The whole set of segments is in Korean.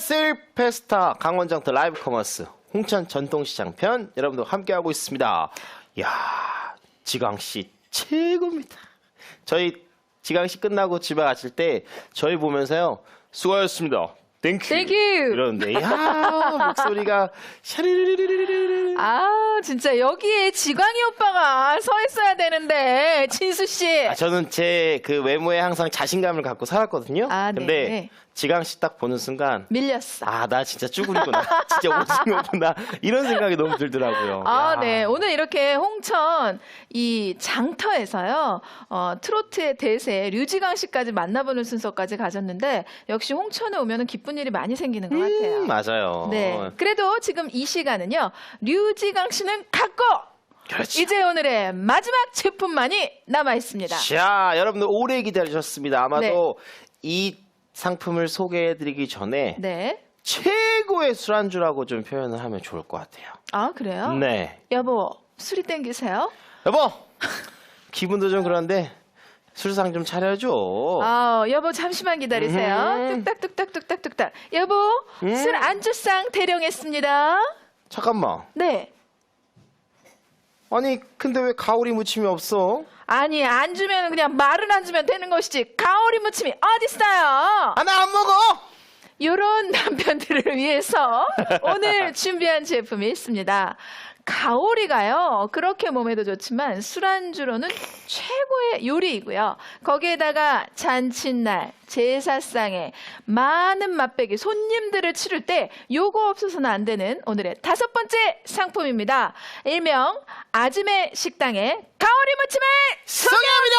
세일 페스타 강원장터 라이브 커머스 홍천 전통시장 편 여러분들 함께하고 있습니다. 야 지광씨 최고입니다. 저희 지광씨 끝나고 집에 가실 때 저희 보면서요 수고하셨습니다. 땡큐. 땡큐. 이러는데 야 목소리가 샤리리리리리리. 아, 진짜 여기에 지광이 오빠가 서 있어야 되는데, 진수 씨. 아, 저는 제 그 외모에 항상 자신감을 갖고 살았거든요. 아, 네. 근데 지광 씨딱 보는 순간 밀렸어. 아 나 진짜 쭈구리구나, 진짜 오징어구나 이런 생각이 너무 들더라고요. 아, 야. 네. 오늘 이렇게 홍천 이 장터에서요, 어, 트로트의 대세 류지강 씨까지 만나보는 순서까지 가졌는데, 역시 홍천에 오면은 기쁜 일이 많이 생기는 것 같아요. 음, 맞아요. 네. 그래도 지금 이 시간은요, 류지강 씨는 갖고, 그렇지. 이제 오늘의 마지막 제품만이 남아 있습니다. 자, 여러분들 오래 기다리셨습니다. 아마도 이 상품을 소개해드리기 전에 네. 최고의 술안주라고 좀 표현을 하면 좋을 것 같아요. 아, 그래요? 네. 여보, 술이 땡기세요? 여보! 기분도 좀 그런데 술상 좀 차려줘. 아, 여보 잠시만 기다리세요. 음. 뚝딱뚝딱뚝딱뚝딱. 여보, 음. 술 안주상 대령했습니다. 잠깐만. 네. 아니, 근데 왜 가오리 무침이 없어? 아니, 안 주면 그냥 말은 안 주면 되는 것이지. 가오리 무침이 어딨어요? 아, 나 안 먹어! 요런 남편들을 위해서 오늘 준비한 제품이 있습니다. 가오리가요, 그렇게 몸에도 좋지만 술안주로는 최고의 요리이고요. 거기에다가 잔칫날, 제사상에 많은 맛배기 손님들을 치를 때 요거 없어서는 안 되는 오늘의 다섯 번째 상품입니다. 일명 아즈메 식당의 가오리 무침을 소개합니다!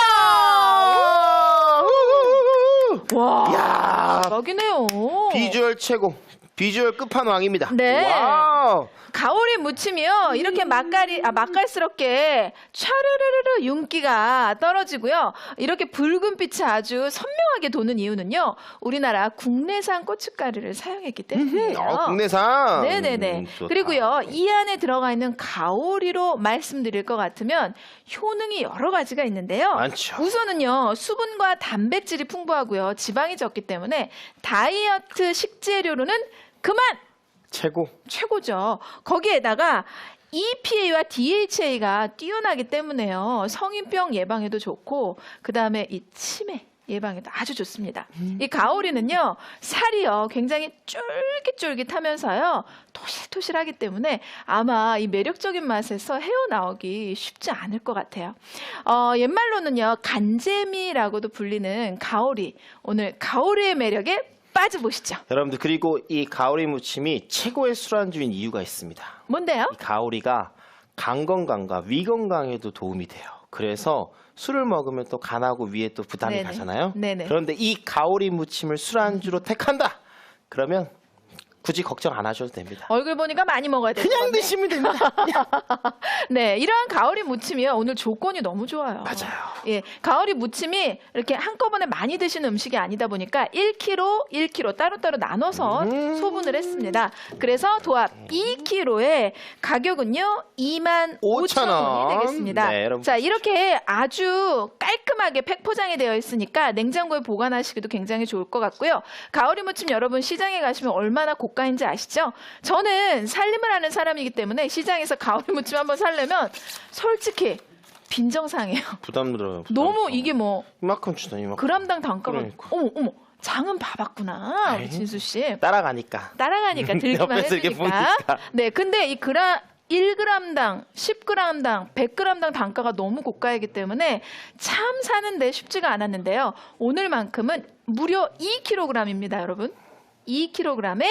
와, 야 대박이네요. 비주얼 최고. 비주얼 끝판왕입니다. 네. 와우. 가오리 무침이요. 이렇게 맛깔이 아 맛깔스럽게 촤르르르르 윤기가 떨어지고요. 이렇게 붉은 빛이 아주 선명하게 도는 이유는요. 우리나라 국내산 고춧가루를 사용했기 때문이에요. 어, 국내산. 네네네. 음, 좋다. 그리고요, 이 안에 들어가 있는 가오리로 말씀드릴 것 같으면 효능이 여러 가지가 있는데요. 많죠. 우선은요, 수분과 단백질이 풍부하고요, 지방이 적기 때문에 다이어트 식재료로는 그만 최고. 최고죠. 거기에다가 EPA와 DHA가 뛰어나기 때문에요. 성인병 예방에도 좋고, 그 다음에 이 치매 예방에도 아주 좋습니다. 이 가오리는요, 살이요, 굉장히 쫄깃쫄깃하면서요, 토실토실하기 때문에 아마 이 매력적인 맛에서 헤어나오기 쉽지 않을 것 같아요. 어, 옛말로는요, 간재미라고도 불리는 가오리. 오늘 가오리의 매력에 빠져보시죠. 여러분들 그리고 이 가오리 무침이 최고의 술안주인 이유가 있습니다. 뭔데요? 이 가오리가 간 건강과 위 건강에도 도움이 돼요. 그래서 술을 먹으면 또 간하고 위에 또 부담이 네네. 가잖아요. 네네. 그런데 이 가오리 무침을 술안주로 택한다. 그러면 굳이 걱정 안 하셔도 됩니다. 얼굴 보니까 많이 먹어야 돼요. 그냥 드시면 됩니다. 네, 이러한 가오리 무침이요. 오늘 조건이 너무 좋아요. 맞아요. 예, 가오리 무침이 이렇게 한꺼번에 많이 드시는 음식이 아니다 보니까 1kg, 1kg 따로따로 나눠서 음. 소분을 했습니다. 그래서 도합 2kg의 가격은요, 2만 5천 5,000 원. 원이 되겠습니다. 네, 여러분 자, 이렇게 아주 깔끔하게 팩 포장이 되어 있으니까 냉장고에 보관하시기도 굉장히 좋을 것 같고요. 가오리 무침 여러분 시장에 가시면 얼마나 고가인지 아시죠? 저는 살림을 하는 사람이기 때문에 시장에서 가오리 무침 한번 살려면 솔직히 빈정상해요. 부담 들어요. 부담. 너무 이게 뭐 이만큼 주다 이만큼. 그람당 단가가 그러니까. 어머 어머 장은 봐봤구나 우리. 진수 씨 따라가니까. 따라가니까 들기만 해주니까. 네 근데 이 그라 1g당, 10g당, 100g당 단가가 너무 고가이기 때문에 참 사는데 쉽지가 않았는데요. 오늘만큼은 무려 2kg입니다, 여러분. 2kg에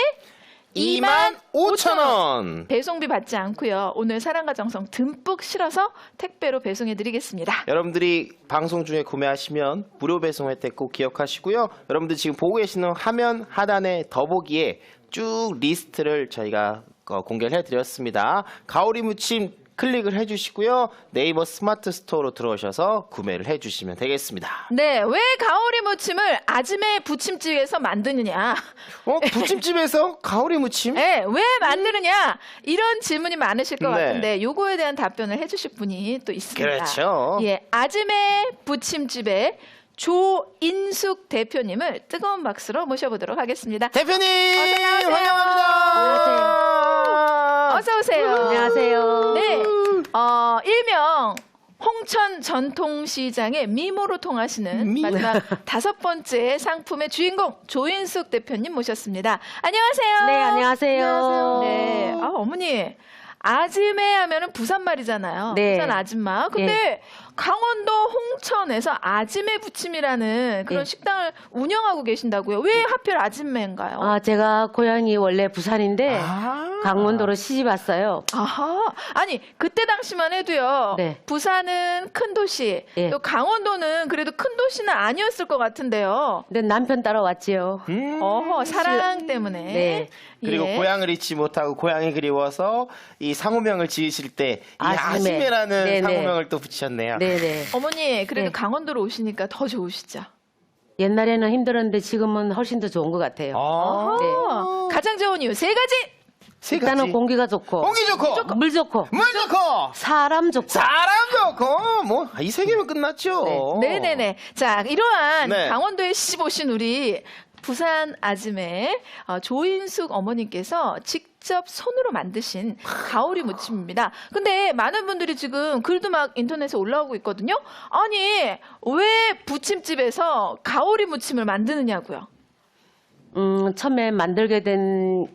2만 5천 원. 배송비 받지 않고요. 오늘 사랑과 정성 듬뿍 실어서 택배로 배송해 드리겠습니다. 여러분들이 방송 중에 구매하시면 무료 배송 혜택 꼭 기억하시고요. 여러분들 지금 보고 계시는 화면 하단에 더보기에 쭉 리스트를 저희가 어, 공개를 해드렸습니다. 가오리 무침 클릭을 해주시고요. 네이버 스마트 스토어로 들어오셔서 구매를 해주시면 되겠습니다. 네, 왜 가오리 무침을 아즈메 부침집에서 만드느냐? 어? 부침집에서 가오리 무침? 네, 왜 만드느냐? 이런 질문이 많으실 것 네. 같은데 요거에 대한 답변을 해주실 분이 또 있습니다. 그렇죠. 예, 아즈메 부침집의 조인숙 대표님을 뜨거운 박수로 모셔보도록 하겠습니다. 대표님 어서 나오세요. 환영합니다. 어서 오세요. 안녕하세요. 네, 어, 일명 홍천 전통시장의 미모로 통하시는 미- 마지막 다섯 번째 상품의 주인공 조인숙 대표님 모셨습니다. 안녕하세요. 네, 안녕하세요. 네, 아, 어머니. 아지매 하면은 부산 말이잖아요. 네. 부산 아줌마. 근데 강원도 홍천에서 아지매 부침이라는 그런 네. 식당을 운영하고 계신다고요. 왜 하필 아지매인가요? 아, 제가 고향이 원래 부산인데 아. 강원도로 시집 왔어요. 아하. 아니, 그때 당시만 해도요. 네. 부산은 큰 도시, 예. 또 강원도는 그래도 큰 도시는 아니었을 것 같은데요. 근데 남편 따라 왔지요. 음. 어허, 사랑 때문에. 네. 그리고 예. 고향을 잊지 못하고 고향이 그리워서 이 상호명을 지으실 때이 아지매. 아지매라는 네네. 상호명을 또 붙이셨네요. 네 네. 어머니, 그래도 네. 강원도로 오시니까 더 좋으시죠? 옛날에는 힘들었는데 지금은 훨씬 더 좋은 것 같아요. 아, 네. 어, 가장 좋은 이유 세 가지! 세 가지. 일단은 공기가 좋고, 공기 좋고, 물 좋고, 물 좋고, 사람 좋고. 사람 좋고, 뭐 이세 개면 끝났죠. 네네네. 자, 이러한 네. 강원도에 시집 오신 우리 부산 아즈매 어, 조인숙 어머님께서 직접 손으로 만드신 가오리 무침입니다. 근데 많은 분들이 지금 글도 막 인터넷에 올라오고 있거든요. 아니, 왜 부침집에서 가오리 무침을 만드느냐고요? 음, 처음에 만들게 된,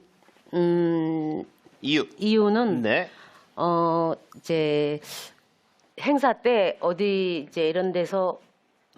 음, 이유. 이유는, 네. 어, 이제, 행사 때 어디 이제 이런 데서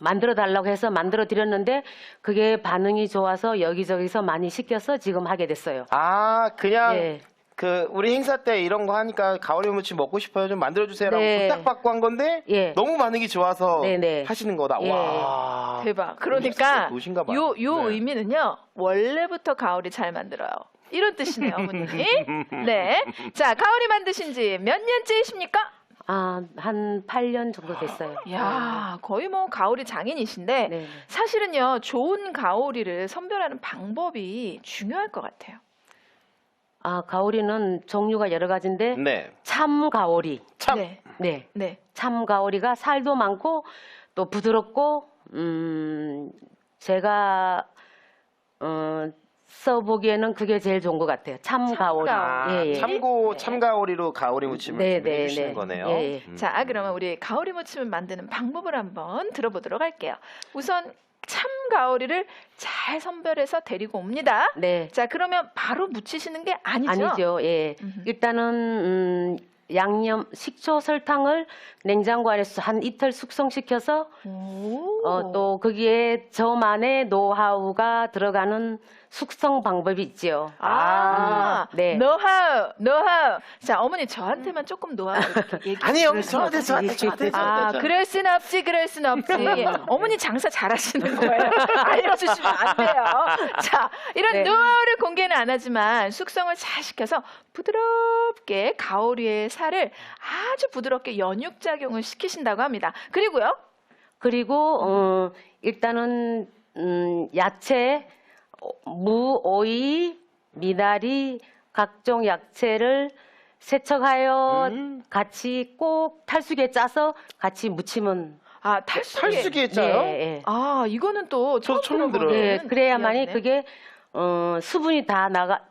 만들어 달라고 해서 만들어 드렸는데 그게 반응이 좋아서 여기저기서 많이 시켜서 지금 하게 됐어요. 아 그냥 네. 그 우리 행사 때 이런 거 하니까 가오리 무침 먹고 싶어요 좀 만들어 주세요라고 네. 부탁받고 한 건데 예. 너무 반응이 좋아서 네네. 하시는 거다. 예. 와 대박. 그러니까 봐요. 요, 요 네. 의미는요, 원래부터 가오리 잘 만들어요. 이런 뜻이네요, 어머니. 네. 자, 가오리 만드신 지 몇 년째이십니까? 아, 한 8년 정도 됐어요. 이야, 거의 뭐 가오리 장인이신데, 네. 사실은요, 좋은 가오리를 선별하는 방법이 중요할 것 같아요. 아, 가오리는 종류가 여러 가지인데 네. 참 가오리. 참 네. 네. 네. 참 가오리가 살도 많고 또 부드럽고 음 제가 어 써보기에는 그게 제일 좋은 것 같아요. 참 가오리. 가오리. 예, 예. 참고 네. 참가오리로 가오리 무침을 네, 준비해 네, 주시는 네. 거네요. 예, 예. 음. 자, 그러면 우리 가오리 무침을 만드는 방법을 한번 들어보도록 할게요. 우선 참 가오리를 잘 선별해서 데리고 옵니다. 네. 자, 그러면 바로 무치시는 게 아니죠? 아니죠. 예. 음흠. 일단은 음 양념 식초 설탕을 냉장고 안에서 한 이틀 숙성시켜서 오. 어, 또 거기에 저만의 노하우가 들어가는 숙성 방법이 있지요. 아, 네. 노하우, 노하우. 자, 어머니 저한테만 조금 노하우 이렇게 얘기. 아니요, 순 저한테. 저한테 저한테 아, 저한테. 그럴 순 없지, 그럴 순 없지. 어머니 장사 잘하시는 거예요. 알려주시면 안 돼요. 자, 이런 네. 노하우를 공개는 안 하지만 숙성을 잘 시켜서 부드럽게 가오리의 살을 아주 부드럽게 연육작용을 시키신다고 합니다. 그리고요, 그리고 어, 일단은 음, 야채, 어, 무, 오이, 미나리, 각종 야채를 세척하여 음. 같이 꼭 탈수기에 짜서 같이 무치면 아, 탈수기. 탈수기에 짜요? 네, 예. 아, 이거는 또저 처음 처음 들어요. 예, 그래야만이. 그게 어, 수분이 다 나가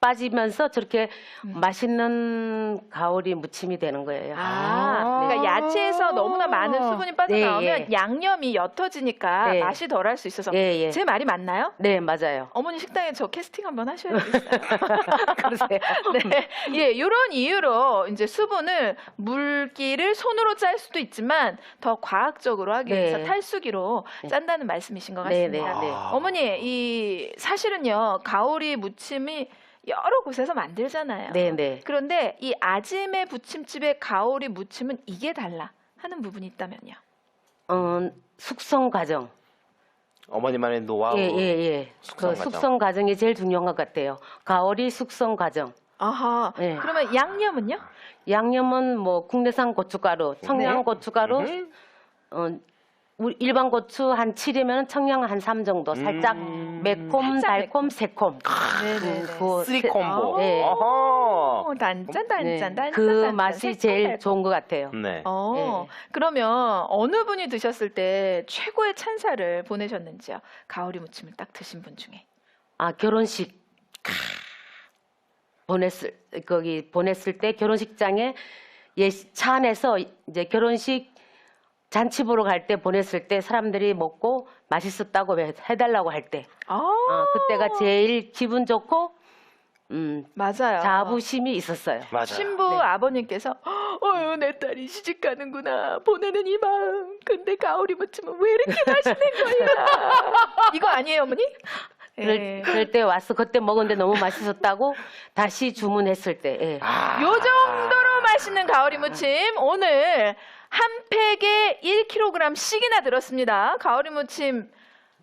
빠지면서 저렇게 음. 맛있는 가오리 무침이 되는 거예요. 아, 그러니까 야채에서 너무나 많은 수분이 빠져나오면 네, 예. 양념이 옅어지니까 네. 맛이 덜할 수 있어서 예, 예. 제 말이 맞나요? 네, 맞아요. 어머니 식당에 저 캐스팅 한번 하셔야 되겠어요. 그러세요. 네, 예, 이런 이유로 이제 수분을 물기를 손으로 짤 수도 있지만 더 과학적으로 하기 네. 위해서 탈수기로 짠다는 말씀이신 것 네, 같습니다. 네, 네. 어머니, 이 사실은요 가오리 무침이 여러 곳에서 만들잖아요. 네, 네. 그런데 이 아지매 부침집의 가오리 무침은 이게 달라 하는 부분이 있다면요. 어, 숙성 과정. 어머니만의 노하우. 예, 예, 예. 숙성 그 과정. 숙성 과정이 제일 중요한 것 같아요. 가오리 숙성 과정. 아하. 네. 그러면 양념은요? 양념은 뭐 국내산 고춧가루, 청양 네. 고춧가루, 음. 어, 우리 일반 고추 한 7이면 청양 한 3 정도. 살짝 음. 매콤, 살짝 달콤, 새콤. 네네네. 그 쓰리 세- 콤보. 네. 어허. 어, 단짠 단짠 네, 단짠. 그 단짠, 맛이 새콤, 제일 달콤. 좋은 것 같아요. 네. 어, 네. 그러면 어느 분이 드셨을 때 최고의 찬사를 보내셨는지요? 가오리 무침을 딱 드신 분 중에. 아 결혼식 보냈을 거기 보냈을 때 결혼식장에 예, 차 안에서 이제 결혼식 잔치 보러 갈 때 보냈을 때 사람들이 먹고 맛있었다고 해- 해달라고 할 때 아, 어, 그때가 제일 기분 좋고 음, 맞아요. 자부심이 있었어요. 맞아요. 신부 네. 아버님께서 어휴 내 딸이 시집 가는구나 보내는 이 마음 근데 가오리 무침은 왜 이렇게 맛있는 거야 이거 아니에요 어머니? 그럴, 예. 그럴 때 와서 그때 먹었는데 너무 맛있었다고 다시 주문했을 때 예. 아. 요 정도로 맛있는 가오리 무침 오늘 한 팩에 1kg씩이나 들었습니다. 가오리 무침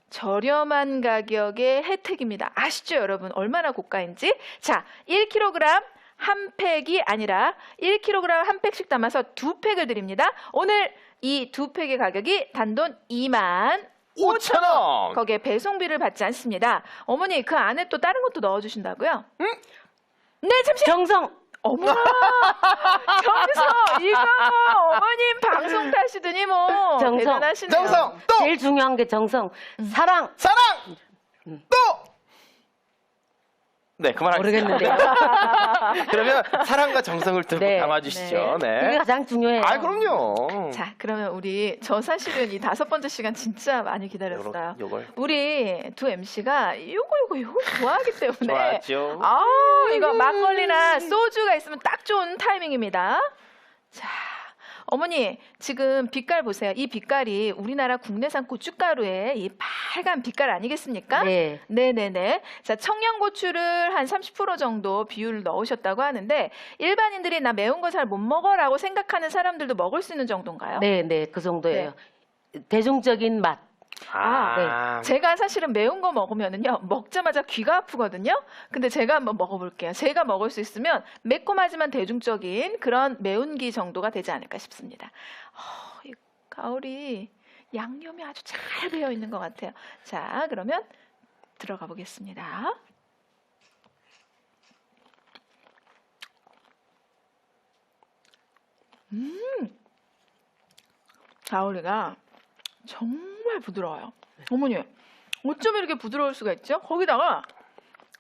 저렴한 가격의 혜택입니다. 아시죠, 여러분? 얼마나 고가인지. 자, 1kg 한 팩이 아니라 1kg 한 팩씩 담아서 두 팩을 드립니다. 오늘 이 두 팩의 가격이 단돈 2만 5천 원. 거기에 배송비를 받지 않습니다. 어머니 그 안에 또 다른 것도 넣어주신다고요? 네, 잠시 정성 어머나 정성 이거 어머님 방송 타시더니 뭐 정성. 대단하시네요. 정성 또 제일 중요한 게 정성 사랑 사랑 또. 네, 그만하겠습니다. 모르겠는데요. 그러면 사랑과 정성을 듬뿍 네. 담아주시죠. 네. 그게 가장 중요해요. 아, 그럼요. 자 그러면 우리 저 사실은 이 다섯 번째 시간 진짜 많이 기다렸어요. 요러- 요걸 우리 두 MC가 요거 요거 요거 좋아하기 때문에 좋아하죠. 아 이거 막걸리나 소주가 있으면 딱 좋은 타이밍입니다. 자 어머니 지금 빛깔 보세요. 이 빛깔이 우리나라 국내산 고춧가루의 이 빨간 빛깔 아니겠습니까? 네. 네네네. 자, 청양고추를 한 30% 정도 비율을 넣으셨다고 하는데 일반인들이 나 매운 거 잘 못 먹어라고 생각하는 사람들도 먹을 수 있는 정도인가요? 네, 네, 그 정도예요. 대중적인 맛. 아, 제가 사실은 매운 거 먹으면은요 먹자마자 귀가 아프거든요. 근데 제가 한번 먹어볼게요. 제가 먹을 수 있으면 매콤하지만 대중적인 그런 매운기 정도가 되지 않을까 싶습니다. 어, 이 가오리 양념이 아주 잘 배어 있는 것 같아요. 자, 그러면 들어가 보겠습니다. 음, 가오리가 정말 부드러워요. 어머니, 어쩜 이렇게 부드러울 수가 있죠? 거기다가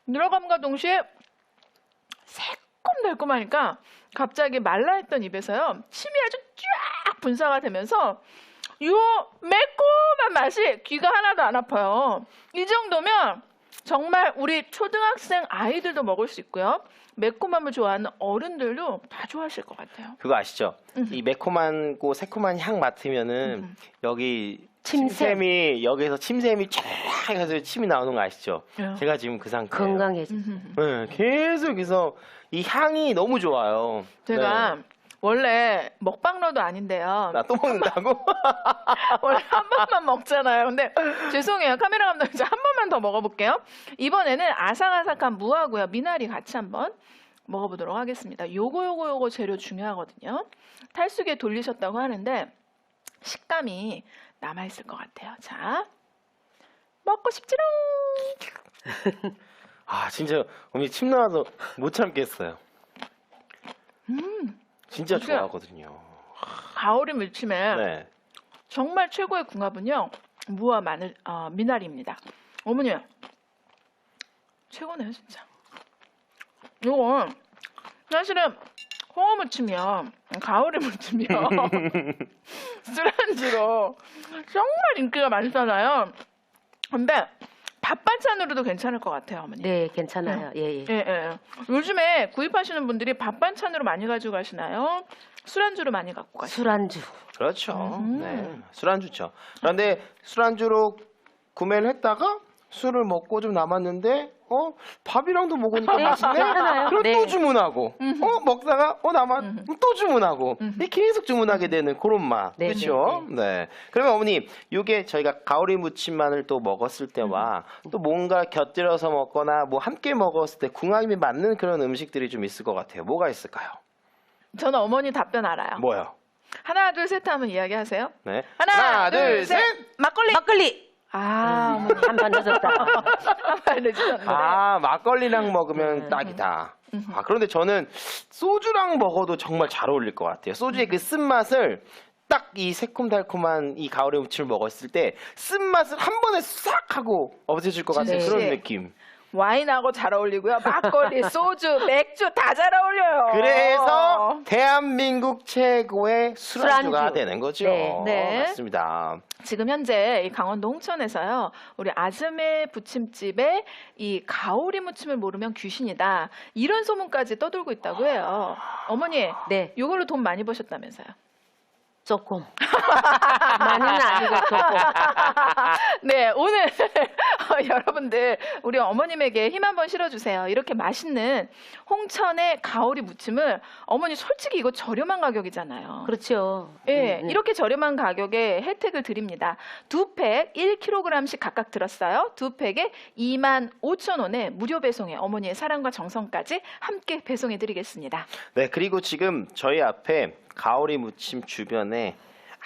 들어감과 동시에 새콤달콤하니까 갑자기 말라했던 입에서요 침이 아주 쫙 분사가 되면서 요 매콤한 맛이 귀가 하나도 안 아파요. 이 정도면 정말 우리 초등학생 아이들도 먹을 수 있고요. 매콤함을 좋아하는 어른들도 다 좋아하실 것 같아요. 그거 아시죠? 음. 이 매콤한고 새콤한 향 맡으면은 음. 여기 침샘. 침샘이 여기서 침샘이 쫙 해서 침이 나오는 거 아시죠? 예. 제가 지금 그 상태예요. 건강해져. 음흠. 네, 계속해서 이 향이 너무 좋아요. 제가 네. 원래 먹방러도 아닌데요. 나 또 먹는다고? 원래 한 번만 먹잖아요. 근데 죄송해요. 카메라 감독님 이제 한 번만 더 먹어볼게요. 이번에는 아삭아삭한 무하고요. 미나리 같이 한번 먹어보도록 하겠습니다. 요거 요거 요거 재료 중요하거든요. 탈수기에 돌리셨다고 하는데 식감이 남아있을 것 같아요. 자, 먹고 싶지롱. 아 진짜 어머니 침 나와서 못 참겠어요. 음, 진짜. 좋아하거든요. 가오리 물침에 네. 정말 최고의 궁합은요 무와 마늘 어, 미나리입니다. 어머니 최고네요 진짜. 이거 사실은 홍어 무침이요, 가오리 무침이요, 술안주로 정말 인기가 많잖아요. 근데 밥 반찬으로도 괜찮을 것 같아요, 어머니. 네, 괜찮아요. 예, 예. 예, 예. 요즘에 구입하시는 분들이 밥 반찬으로 많이 가지고 가시나요? 술안주로 많이 갖고 가시나요? 술안주. 그렇죠. 음. 네. 술안주죠. 그런데 술안주로 구매를 했다가 술을 먹고 좀 남았는데 어 밥이랑도 먹으니까 네, 맛있네. 괜찮아요. 그럼 네. 또 주문하고 어 먹다가 어 남았. 또 주문하고. 이 계속 주문하게 되는 그런 맛. 네, 그렇죠. 네, 그러면 어머님 요게 저희가 가오리 무침만을 또 먹었을 때와 음. 또 뭔가 곁들여서 먹거나 뭐 함께 먹었을 때 궁합이 맞는 그런 음식들이 좀 있을 것 같아요. 뭐가 있을까요? 저는 어머니 답변 알아요. 뭐요? 하나 둘 셋 하면 이야기하세요. 네. 하나, 둘, 셋. 막걸리. 막걸리. 아, 어머니 한판 늦었다. 한말 늦으셨는데. 아, 막걸리랑 먹으면 딱이다. 아, 그런데 저는 소주랑 먹어도 정말 잘 어울릴 것 같아요. 소주의 그 쓴맛을 딱 이 새콤달콤한 이 가을의 무침을 먹었을 때 쓴맛을 한 번에 싹 하고 없애줄 것 같은 네. 그런 네. 느낌. 와인하고 잘 어울리고요. 막걸리, 소주, 맥주 다 잘 어울려요. 그래서 대한민국 최고의 술안주가 술안주. 되는 거죠. 네. 네. 맞습니다. 지금 현재 이 강원도 홍천에서요. 우리 아즈메 부침집에 이 가오리 무침을 모르면 귀신이다. 이런 소문까지 떠돌고 있다고 해요. 어머니, 네. 이걸로 돈 많이 버셨다면서요? 조금. 많이는 아니고 조금. 네, 오늘 여러분들 우리 어머님에게 힘 한번 실어주세요. 이렇게 맛있는 홍천의 가오리 무침을 어머니 솔직히 이거 저렴한 가격이잖아요. 그렇죠. 예, 음, 음. 이렇게 저렴한 가격에 혜택을 드립니다. 두 팩 1kg씩 각각 들었어요. 두 팩에 2만 5천 원에 무료 배송에 어머니의 사랑과 정성까지 함께 배송해 드리겠습니다. 네, 그리고 지금 저희 앞에 가오리 무침 주변에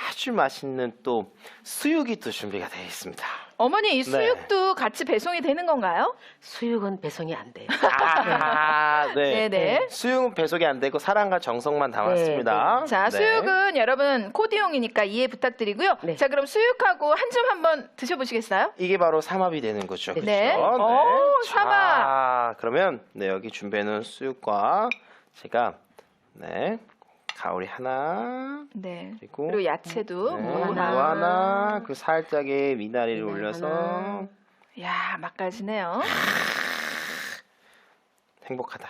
아주 맛있는 또 수육이 또 준비가 되어 있습니다. 어머니 이 네. 수육도 같이 배송이 되는 건가요? 수육은 배송이 안 돼요. 아, 네. 네네. 수육은 배속이 안 되고 사랑과 정성만 담았습니다. 네, 자, 네. 수육은 여러분 코디용이니까 이해 부탁드리고요. 네. 자, 그럼 수육하고 한 점 한번 드셔보시겠어요? 이게 바로 삼합이 되는 거죠. 그렇죠? 네. 오, 삼합. 자, 그러면 네, 여기 준비해놓은 수육과 제가 네 가오리 하나 네. 그리고 그리고 야채도 네, 무무 하나. 하나 그 살짝의 미나리를 미나리 올려서 하나. 야, 맛깔지네요. 행복하다.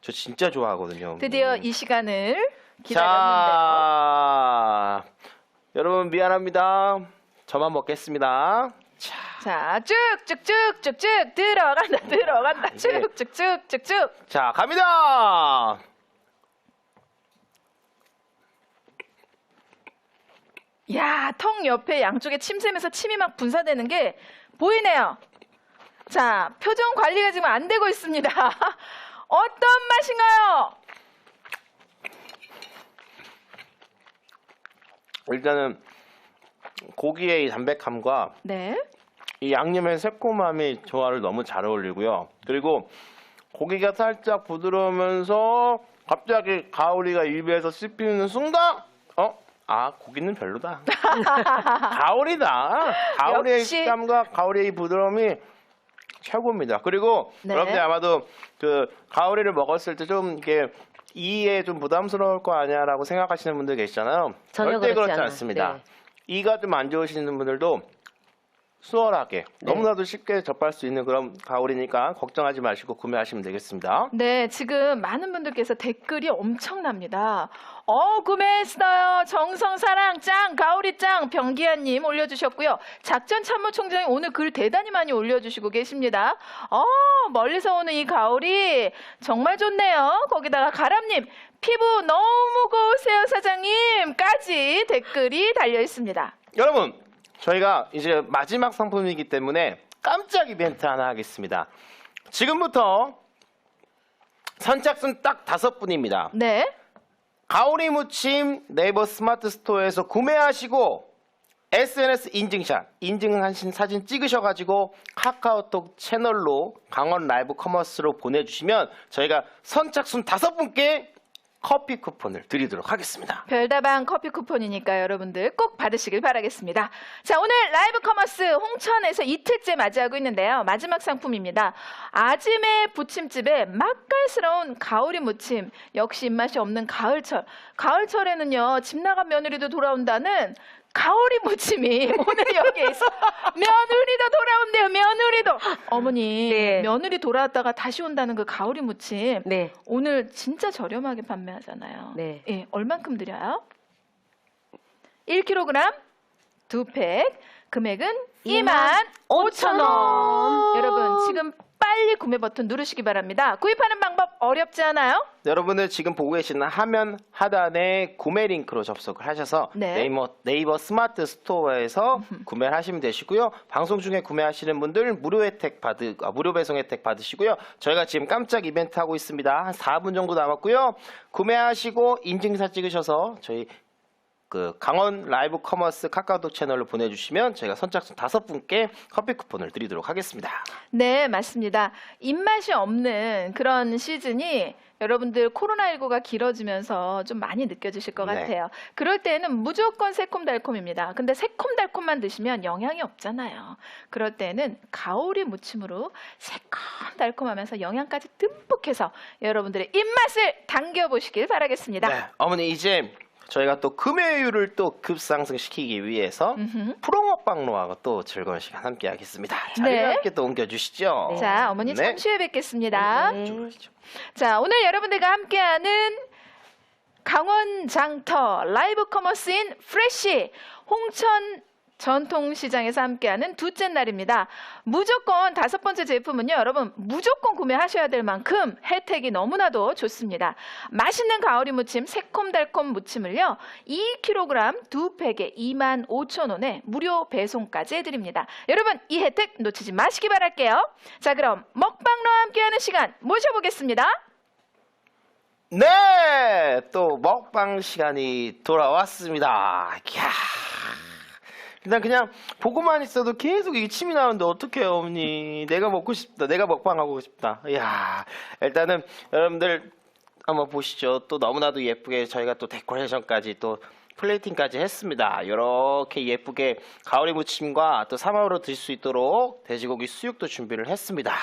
저 진짜 좋아하거든요. 드디어 음. 이 시간을 기다렸는데요. 자, 여러분 미안합니다. 저만 먹겠습니다. 자, 자, 쭉쭉쭉쭉쭉 들어간다, 들어간다, 쭉쭉쭉쭉쭉. 자 갑니다. 야, 턱 옆에 양쪽에 침샘에서 침이 막 분사되는 게 보이네요. 자, 표정 관리가 지금 안 되고 있습니다. 어떤 맛인가요? 일단은 고기의 이 담백함과 네. 이 양념의 새콤함이 조화를 너무 잘 어울리고요. 그리고 고기가 살짝 부드러우면서 갑자기 가오리가 입에서 씹히는 순간, 어? 아, 고기는 별로다. 가오리다. 가오리의 역시. 식감과 가오리의 부드러움이 최고입니다. 그리고 네. 여러분들 아마도 그 가오리를 먹었을 때 좀 이게 이에 좀 부담스러울 거 아니야라고 생각하시는 분들 계시잖아요. 전혀 절대 그렇지 그렇지 않아요. 않습니다. 네. 이가 좀 안 좋으시는 분들도 수월하게 네. 너무나도 쉽게 접할 수 있는 그런 가오리니까 걱정하지 마시고 구매하시면 되겠습니다. 네, 지금 많은 분들께서 댓글이 엄청납니다. 어, 구매했어요. 정성사랑 짱, 가오리 짱, 병기아님 올려주셨고요. 작전 참모총장이 오늘 글 대단히 많이 올려주시고 계십니다. 어, 멀리서 오는 이 가오리 정말 좋네요. 거기다가 가람님, 피부 너무 고우세요, 사장님.까지 댓글이 달려 있습니다. 여러분, 저희가 이제 마지막 상품이기 때문에 깜짝 이벤트 하나 하겠습니다. 지금부터 선착순 딱 다섯 분입니다. 네. 가오리 무침 네이버 스마트 스토어에서 구매하시고 SNS 인증샷, 인증하신 사진 찍으셔가지고 카카오톡 채널로 강원 라이브 커머스로 보내주시면 저희가 선착순 다섯 분께 커피 쿠폰을 드리도록 하겠습니다. 별다방 커피 쿠폰이니까 여러분들 꼭 받으시길 바라겠습니다. 자, 오늘 라이브 커머스 홍천에서 이틀째 맞이하고 있는데요. 마지막 상품입니다. 아지매 부침집의 맛깔스러운 가오리 무침. 역시 입맛이 없는 가을철. 가을철에는요, 집 나간 며느리도 돌아온다는 가오리 무침이 오늘 여기에 있어. 며느리도 돌아온대요, 며느리도. 어머니, 네. 며느리 돌아왔다가 다시 온다는 그 가오리 무침. 네. 오늘 진짜 저렴하게 판매하잖아요. 네. 예, 얼만큼 드려요? 1kg 두 팩. 금액은 2만 5천 원. 여러분 지금 빨리 구매 버튼 누르시기 바랍니다. 구입하는 방법 어렵지 않아요? 여러분들 지금 보고 계시는 화면 하단에 구매 링크로 접속을 하셔서 네. 네이버, 네이버 스마트 스토어에서 구매를 하시면 되시고요. 방송 중에 구매하시는 분들 무료 혜택 받으, 아, 무료 배송 혜택 받으시고요. 저희가 지금 깜짝 이벤트 하고 있습니다. 한 4분 정도 남았고요. 구매하시고 인증샷 찍으셔서 저희 그 강원 라이브 커머스 카카오톡 채널로 보내주시면 저희가 선착순 다섯 분께 커피 쿠폰을 드리도록 하겠습니다. 네, 맞습니다. 입맛이 없는 그런 시즌이 여러분들 코로나19가 길어지면서 좀 많이 느껴지실 것 네. 같아요. 그럴 때는 무조건 새콤달콤입니다. 근데 새콤달콤만 드시면 영향이 없잖아요. 그럴 때는 가오리 무침으로 새콤달콤하면서 영양까지 듬뿍 해서 여러분들의 입맛을 당겨보시길 바라겠습니다. 네, 어머니 이제 저희가 또 금요일을 또 급상승시키기 위해서. 프로먹방로하고 또 즐거운 시간 함께 하겠습니다. 네. 자리에 함께 또 옮겨주시죠. 자, 어머니 네. 잠시 후에 뵙겠습니다. 네. 이쪽으로 가시죠. 자, 오늘 여러분들과 함께하는 강원 장터 라이브 커머스인 프레쉬 홍천 전통시장에서 함께하는 둘째 날입니다. 무조건 다섯 번째 제품은요, 여러분 무조건 구매하셔야 될 만큼 혜택이 너무나도 좋습니다. 맛있는 가오리 무침, 새콤달콤 무침을요, 2kg 두 팩에 25,000원에 무료 배송까지 해드립니다. 여러분 이 혜택 놓치지 마시기 바랄게요. 자, 그럼 먹방로와 함께하는 시간 모셔보겠습니다. 네, 또 먹방 시간이 돌아왔습니다. 이야. 일단 그냥 보고만 있어도 계속 이 침이 나오는데 어떡해요, 어머니. 내가 먹고 싶다. 내가 먹방하고 싶다. 이야. 일단은 여러분들 한번 보시죠. 또 너무나도 예쁘게 저희가 또 데코레이션까지 또 플레이팅까지 했습니다. 이렇게 예쁘게 가오리 무침과 또 사마으로 드실 수 있도록 돼지고기 수육도 준비를 했습니다.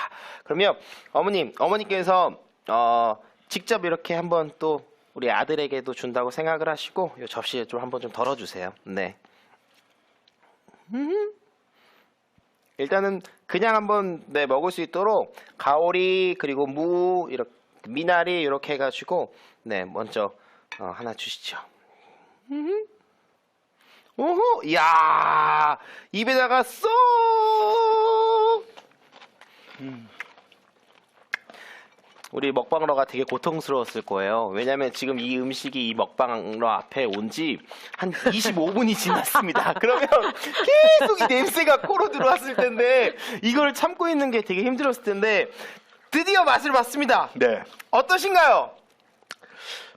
그러면 어머님, 어머니께서 어, 직접 이렇게 한번 또 우리 아들에게도 준다고 생각을 하시고 이 접시에 좀 한번 좀 덜어주세요. 네. 음. 일단은 그냥 한번 네, 먹을 수 있도록 가오리 그리고 무 이렇게 미나리 이렇게 해가지고 네 먼저 어, 하나 주시죠. 음. 오호, 이야 입에다가 쏙. 음. 우리 먹방러가 되게 고통스러웠을 거예요. 왜냐면 지금 이 음식이 이 먹방러 앞에 온 지 한 25분이 지났습니다. 그러면 계속 이 냄새가 코로 들어왔을 텐데 이걸 참고 있는 게 되게 힘들었을 텐데 드디어 맛을 봤습니다. 네. 어떠신가요?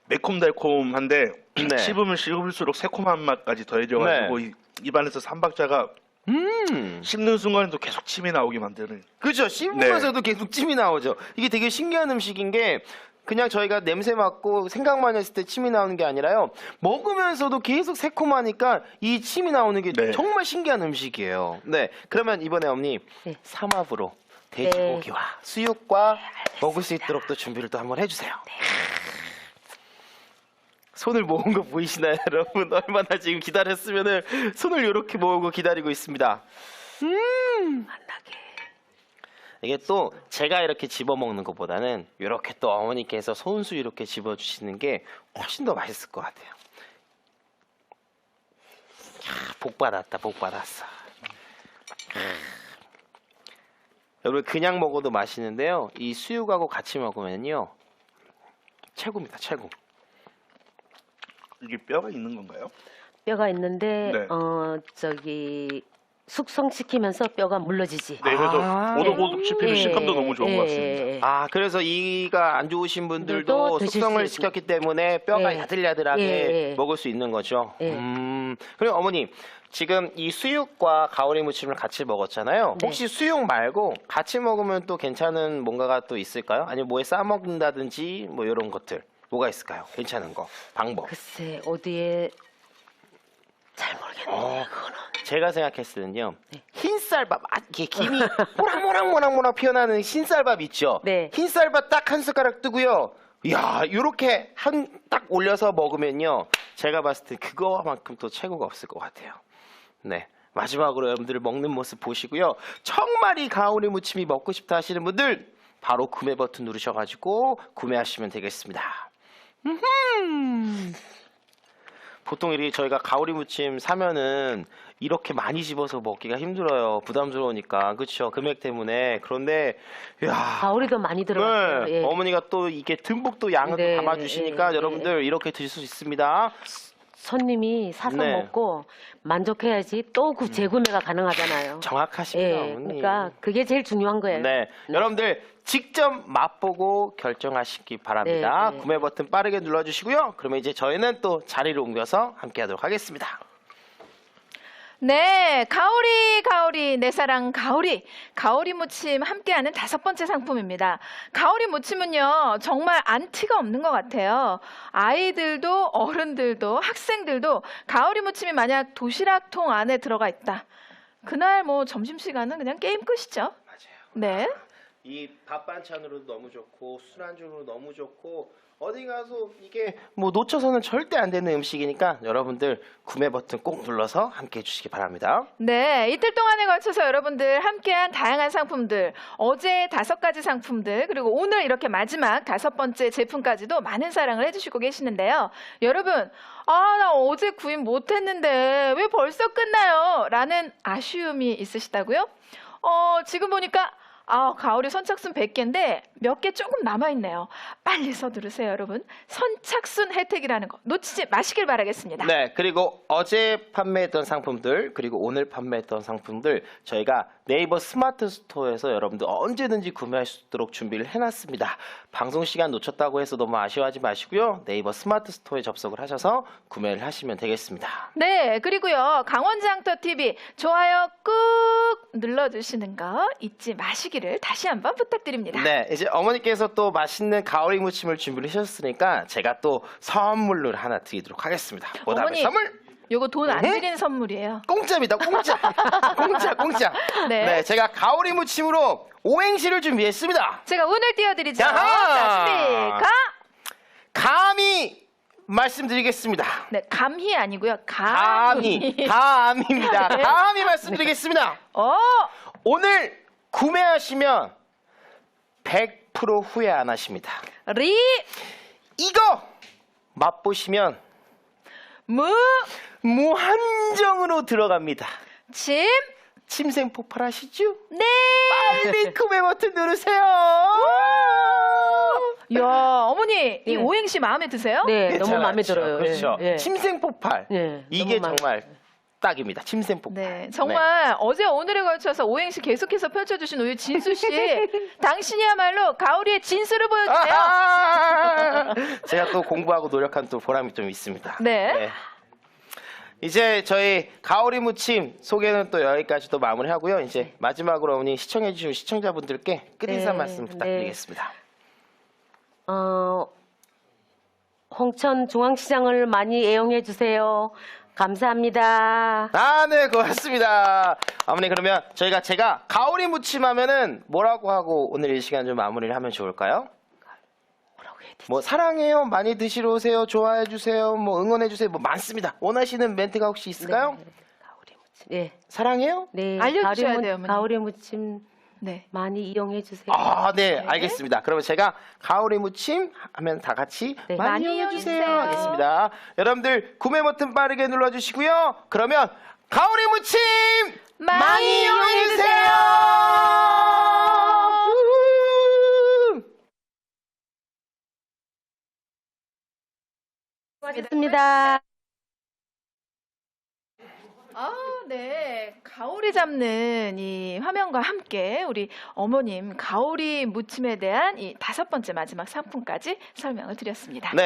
매콤달콤한데 네. 씹으면 씹을수록 새콤한 맛까지 더해져가지고 이- 입안에서 삼박자가 음. 씹는 순간에도 계속 침이 나오게 만드는 그죠. 씹으면서도 계속 침이 나오죠. 이게 되게 신기한 음식인 게 그냥 저희가 냄새 맡고 생각만 했을 때 침이 나오는 게 아니라요. 먹으면서도 계속 새콤하니까 이 침이 나오는 게 네. 정말 신기한 음식이에요. 네. 그러면 이번에 어머니 네. 삼합으로 돼지고기와 수육과 먹을 수 있도록 또 준비를 또 한번 해주세요. 손을 모은 거 보이시나요, 여러분? 얼마나 지금 기다렸으면은 손을 이렇게 모으고 기다리고 있습니다. 만나게. 이게 또 제가 이렇게 집어 먹는 것보다는 이렇게 또 어머니께서 손수 이렇게 집어 주시는 게 훨씬 더 맛있을 것 같아요. 야, 복 받았다, 복 받았어. 여러분 그냥 먹어도 맛있는데요. 이 수육하고 같이 먹으면요 최고입니다, 최고. 이게 뼈가 있는 건가요? 뼈가 있는데 네. 어 저기 숙성시키면서 뼈가 물러지지. 네, 그래서 아. 오독오독 씹히는 식감도 너무 좋은 것 같습니다. 예. 아 그래서 이가 안 좋으신 분들도 분들도 드실 숙성을 수. 시켰기 때문에 뼈가 예. 야들야들하게 예, 예. 먹을 수 있는 거죠. 예. 음, 그리고 어머님 지금 이 수육과 가오리 무침을 같이 먹었잖아요. 네. 혹시 수육 말고 같이 먹으면 또 괜찮은 뭔가가 또 있을까요? 아니면 뭐에 싸 먹는다든지 뭐 이런 것들 뭐가 있을까요? 괜찮은 거 방법. 글쎄 어디에 잘 모르겠네. 어. 그거는. 제가 생각했을 때는요. 네. 흰쌀밥, 아, 이게 김이 모락모락모락모락 피어나는 흰쌀밥 있죠? 네. 흰쌀밥 딱 한 숟가락 뜨고요. 이야, 요렇게 한 딱 올려서 먹으면요. 제가 봤을 때 그거만큼 또 최고가 없을 것 같아요. 네. 마지막으로 여러분들 먹는 모습 보시고요. 이 가오리 무침이 먹고 싶다 하시는 분들 바로 구매 버튼 누르셔가지고 구매하시면 되겠습니다. 보통 이렇게 저희가 가오리 무침 사면은 이렇게 많이 집어서 먹기가 힘들어요. 부담스러우니까. 그렇죠. 금액 때문에. 그런데 야 가오리도 많이 들어갔어요. 네. 예. 어머니가 또 이게 듬뿍 또 양을 네, 담아 주시니까 예, 여러분들 이렇게 드실 수 있습니다. 손님이 사서 네. 먹고 만족해야지 또 구- 재구매가 가능하잖아요. 정확하십니다, 예. 그러니까 그게 제일 중요한 거예요. 네. 여러분들 직접 맛보고 결정하시기 바랍니다. 네, 네. 구매 버튼 빠르게 눌러주시고요. 그러면 이제 저희는 또 자리를 옮겨서 함께하도록 하겠습니다. 네, 가오리, 가오리, 내 사랑 가오리. 가오리 무침 함께하는 다섯 번째 상품입니다. 가오리 무침은요, 정말 안티가 없는 것 같아요. 아이들도, 어른들도, 학생들도 가오리 무침이 만약 도시락통 안에 들어가 있다. 그날 뭐 점심 시간은 그냥 게임 끝이죠. 맞아요. 네. 이 밥 반찬으로도 너무 좋고 술안주로 너무 좋고 어디 가서 이게 뭐 놓쳐서는 절대 안 되는 음식이니까 여러분들 구매 버튼 꼭 눌러서 함께 해주시기 바랍니다. 네, 이틀 동안에 걸쳐서 여러분들 함께한 다양한 상품들, 어제 다섯 가지 상품들, 그리고 오늘 이렇게 마지막 다섯 번째 제품까지도 많은 사랑을 해주시고 계시는데요. 여러분, 아, 나 어제 구입 못했는데 왜 벌써 끝나요? 라는 아쉬움이 있으시다고요? 어, 지금 보니까 아, 가오리 선착순 100개인데 몇 개 조금 남아있네요. 빨리 서두르세요, 여러분. 선착순 혜택이라는 거 놓치지 마시길 바라겠습니다. 네, 그리고 어제 판매했던 상품들 그리고 오늘 판매했던 상품들 저희가 네이버 스마트 스토어에서 여러분들 언제든지 구매할 수 있도록 준비를 해놨습니다. 방송 시간 놓쳤다고 해서 너무 아쉬워하지 마시고요. 네이버 스마트 스토어에 접속을 하셔서 구매를 하시면 되겠습니다. 네, 그리고요. 강원장터 TV 좋아요 꾹 눌러주시는 거 잊지 마시기 를 다시 한번 부탁드립니다. 네, 이제 어머니께서 또 맛있는 가오리 무침을 준비를 하셨으니까 제가 또 선물을 하나 드리도록 하겠습니다. 그 다음에 어머니. 선물 요거 돈 안 네? 드리는 선물이에요. 공짜입니다. 공짜. 공짜, 공짜. 네. 네, 제가 가오리 무침으로 오행시를 준비했습니다. 제가 운을 띄워드리죠. 야하! 자, 준비, 가! 감히 말씀드리겠습니다. 네, 감히 아니고요. 감히, 감히. 감입니다. 네. 감히 말씀드리겠습니다. 어, 오늘 구매하시면 100% 후회 안 하십니다. 리, 이거 맛보시면 무, 무한정으로 들어갑니다. 침, 침생 폭발하시죠? 네. 빨리 구매 버튼 누르세요. 야, 어머니, 이 네. 오행시 마음에 드세요? 네, 너무 괜찮았죠? 마음에 들어요. 그렇죠. 예, 예. 침생 폭발. 예, 이게 너무 마음에 정말 딱입니다. 침생 폭발. 네, 정말 어제 오늘에 걸쳐서 오행시 계속해서 펼쳐주신 우리 진수 씨, 당신이야말로 가오리의 진수를 보여주세요. 아하! 제가 또 공부하고 노력한 또 보람이 좀 있습니다. 네. 이제 저희 가오리 무침 소개는 또 여기까지 또 마무리하고요. 이제 마지막으로 어머니 시청해주신 시청자분들께 끝인사 네, 말씀 네. 부탁드리겠습니다. 어, 홍천 중앙시장을 많이 애용해 주세요. 감사합니다. 아, 네, 고맙습니다. 어머니 그러면 저희가 제가 가오리 무침 하면은 뭐라고 하고 오늘 이 시간 좀 마무리를 하면 좋을까요? 뭐라고 해야 되지? 뭐 사랑해요, 많이 드시러 오세요, 좋아해 주세요, 뭐 응원해 주세요, 뭐 많습니다. 원하시는 멘트가 혹시 있을까요? 네, 가오리 무침. 네, 사랑해요? 네. 알려주셔야 가오리 무- 돼요, 어머니. 가오리 무침 네. 많이 이용해 주세요. 아, 네, 네. 알겠습니다. 그러면 제가 가오리 무침 하면 다 같이 네. 많이 많이 이용해 주세요. 이용해 주세요. 알겠습니다. 여러분들 구매 버튼 빠르게 눌러 주시고요. 그러면 가오리 무침 많이 이용해 주세요. 수고하셨습니다. 아, 네. 가오리 잡는 이 화면과 함께 우리 어머님 가오리 무침에 대한 이 다섯 번째 마지막 상품까지 설명을 드렸습니다. 네.